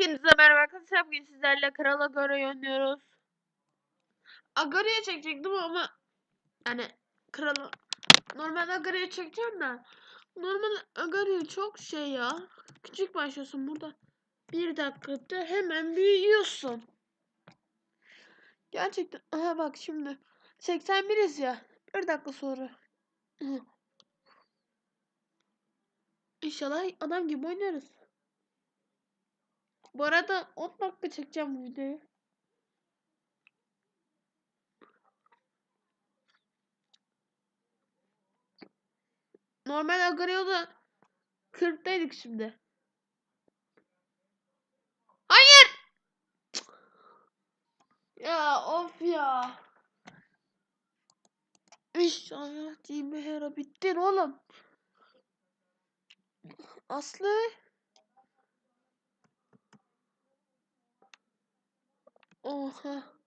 Hepinize merhaba arkadaşlar. Bugün sizlerle Krala göre oynuyoruz. Agari'ye çekecektim ama yani Krala normal Agari'ye çekeceğim de normal Agari çok şey ya. Küçük başlıyorsun burada. Bir dakikada hemen büyüyorsun. Gerçekten. Aha bak şimdi. 81'iz ya. Bir dakika sonra. İnşallah adam gibi oynarız. Bu arada 10 dakika çekeceğim bu videoyu. Normal Agario'da 40'taydık şimdi. Hayır! Ya of ya. İnşallah değil mi Hera bittin oğlum. Aslı. Oha.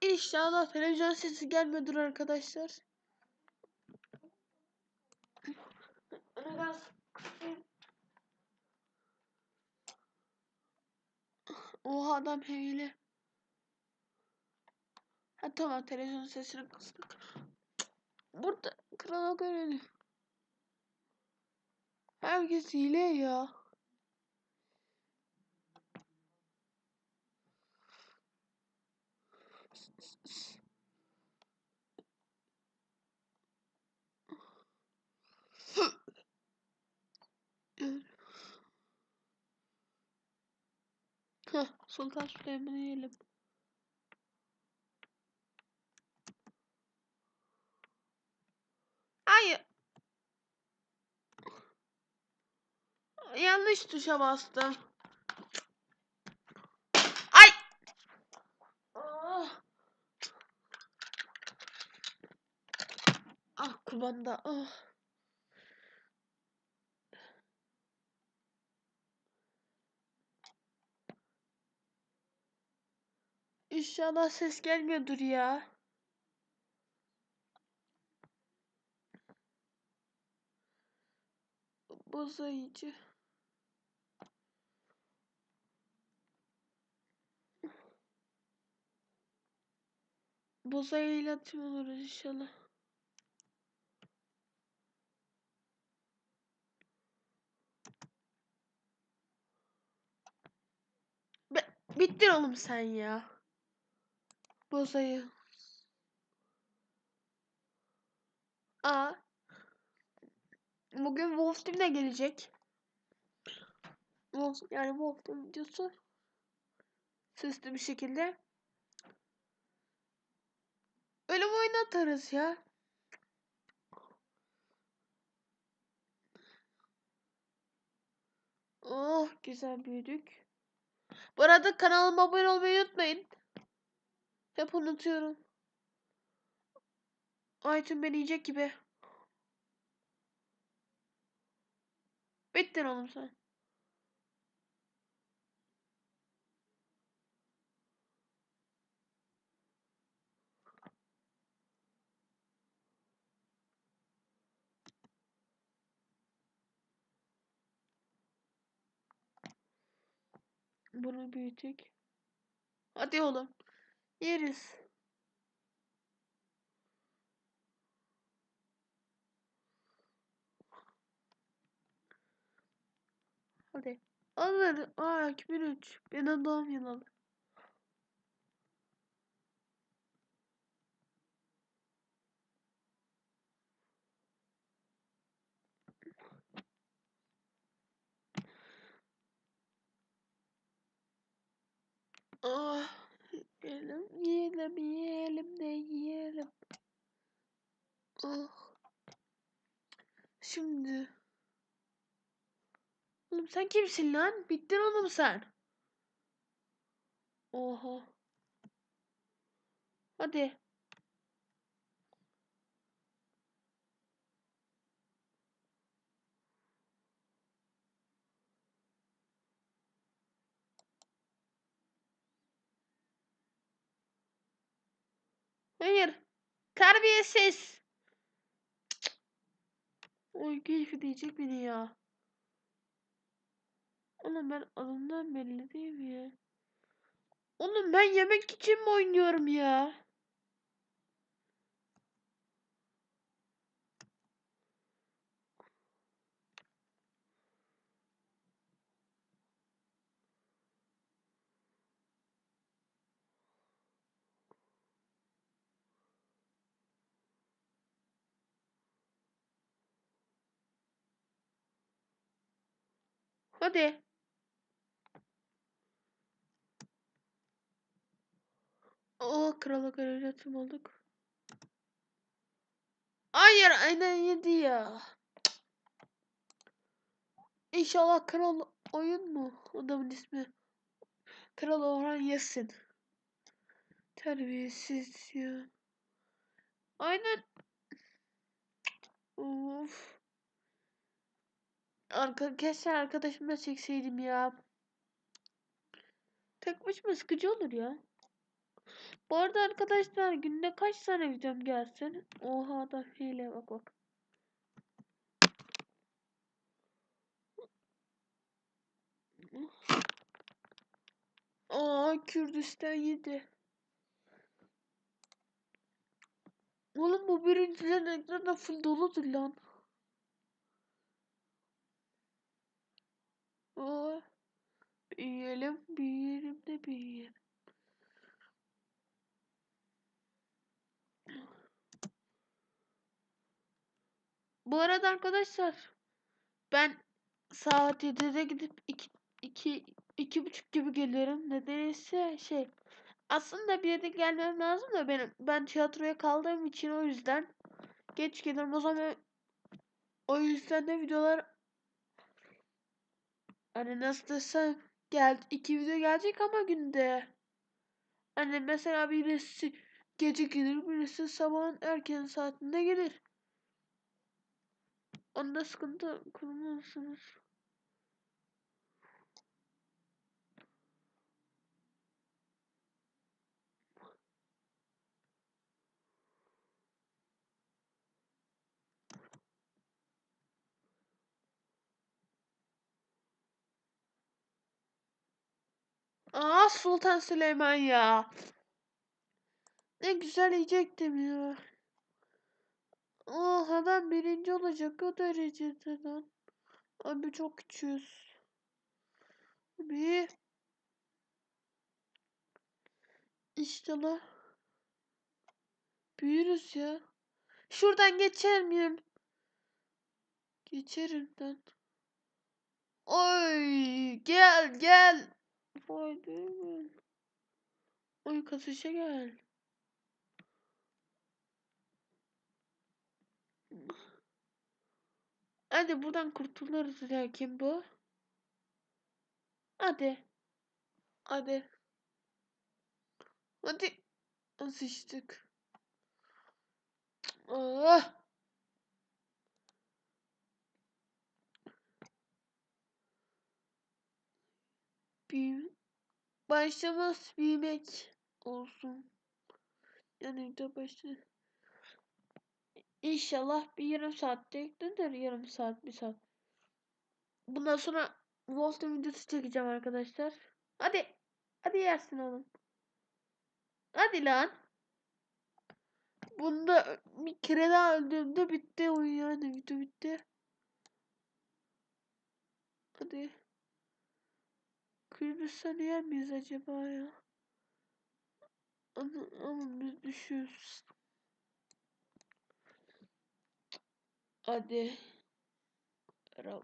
İnşallah televizyon sesi gelmiyordur arkadaşlar. Biraz. Oha adam hile. Ha tamam televizyon sesini kıstık. Burada krala görelim. Herkes hile ya. Sultan Süleyman'ı yiyelim. Hayır. Yanlış tuşa bastım. Ay. Ah. Ah kumanda. Ah. İnşallah ses gelmiyordur ya. Bozayıcı. Bozayıyla atım olur inşallah. Bittin oğlum sen ya. Bozayı. Aa. Bugün Wolf Team de gelecek. Wolf, yani Wolf Team videosu. Sesli bir şekilde. Ölüm oyunu atarız ya. Oh güzel büyüdük. Bu arada kanalıma abone olmayı unutmayın. Hep unutuyorum. Aytun beni yiyecek gibi. Bittin oğlum sen. Bunu büyütük. Hadi oğlum. Yeriz. Hadi. Alır. Aa 2003. Benim doğum yılım. Ah, yiyelim, yiyelim, yiyelim de yiyelim. Ah. Şimdi. Oğlum sen kimsin lan? Bittin oğlum sen. Oha. Hadi. Hayır. Terbiyesiz. Oy keyfi diyecek beni ya. Oğlum ben adımdan belli değil mi ya? Oğlum ben yemek için mi oynuyorum ya? Hadi. Oo krala görevletim olduk. Hayır aynen yedi ya. İnşallah kral oyun mu? Adamın ismi. Kral Orhan Yasin. Terbiyesiz ya. Aynen. Of. Arka, keşke arkadaşımla çekseydim ya. Tek başıma sıkıcı olur ya. Bu arada arkadaşlar günde kaç tane videom gelsin? Oha da hile bak bak. Aa Kürdistan yedi. Oğlum bu birincilerin ekranı full doludur lan. Aa, büyüyelim, büyüyelim de büyüyelim. Bu arada arkadaşlar ben saat 7'de gidip 2 2 iki buçuk gibi geliyorum. Nedense şey aslında bir yere gelmem lazım da benim ben tiyatroya kaldığım için o yüzden geç gelirim. O zaman o yüzden de videolar hani nasıl desem gel iki video gelecek ama günde. Hani mesela birisi gece gelir, birisi sabahın erken saatinde gelir. Onda sıkıntı kurmazsınız. Aa Sultan Süleyman ya. Ne güzel yiyecektim ya. Oh adam birinci olacak o derecede lan. Abi çok küçüğüz. Bir. İşte la. Büyürüz ya. Şuradan geçer miyim? Geçerim ben. Oy gel gel. Vay mi? Oy kasışa gel. Hadi buradan kurtuluruz ya kim bu? Hadi. Hadi. Hadi. Sıçtık. Ah. Büyü başlamaz büyümek olsun. Yani de başla. İnşallah bir yarım saatte eklenir. Yarım saat, bir saat. Bundan sonra Wolf'un videosu çekeceğim arkadaşlar. Hadi. Hadi yersin oğlum. Hadi lan. Bunda bir kere daha öldüğümde bitti oyun yani video bitti. Hadi. Kırmızı yer miyiz acaba ya? Ama, ama biz düşüyoruz. Hadi. Rab.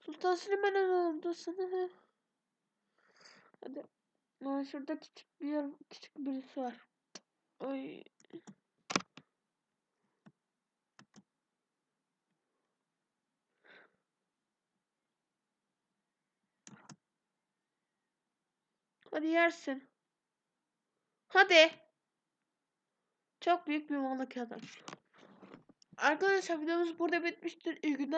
Sultan Süleyman'ın odasını. Hadi. Aa, şurada küçük bir yer, küçük birisi var. Ay. Hadi yersin. Hadi. Çok büyük bir malık adam. Arkadaşlar videomuz burada bitmiştir. İyi günler.